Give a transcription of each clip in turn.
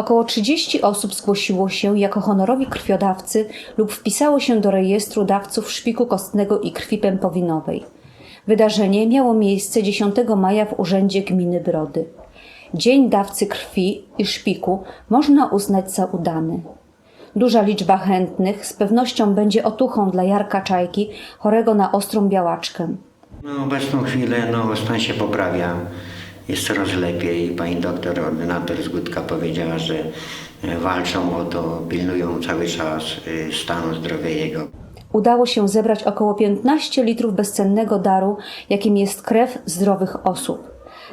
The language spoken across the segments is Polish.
Około 30 osób zgłosiło się jako honorowi krwiodawcy lub wpisało się do rejestru dawców szpiku kostnego i krwi pępowinowej. Wydarzenie miało miejsce 10 maja w Urzędzie Gminy Brody. Dzień dawcy krwi i szpiku można uznać za udany. Duża liczba chętnych z pewnością będzie otuchą dla Jarka Czajki, chorego na ostrą białaczkę. No, obecną chwilę no, stan się poprawia. Jest coraz lepiej. Pani doktor, ordynator z Gutka powiedziała, że e, walczą o to, pilnują cały czas e, stanu zdrowia jego. Udało się zebrać około 15 litrów bezcennego daru, jakim jest krew zdrowych osób.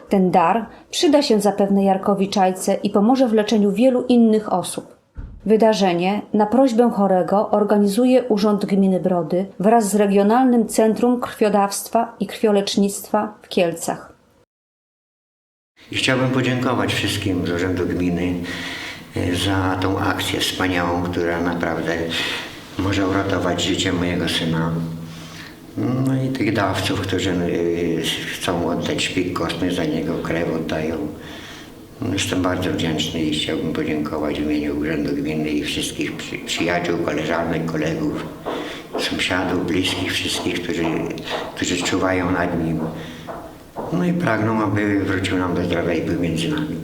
Ten dar przyda się zapewne Jarkowi Czajce i pomoże w leczeniu wielu innych osób. Wydarzenie na prośbę chorego organizuje Urząd Gminy Brody wraz z Regionalnym Centrum Krwiodawstwa i Krwiolecznictwa w Kielcach. I chciałbym podziękować wszystkim z Urzędu Gminy e, za tą akcję wspaniałą, która naprawdę może uratować życie mojego syna. No i tych dawców, którzy e, chcą oddać szpik kostny za niego, krew oddają. Jestem bardzo wdzięczny i chciałbym podziękować w imieniu Urzędu Gminy i wszystkich przy, przyjaciół, koleżanek, kolegów, sąsiadów, bliskich, wszystkich, którzy, którzy czuwają nad nim. No i pragną, aby wrócił nam do zdrowia i był między nami.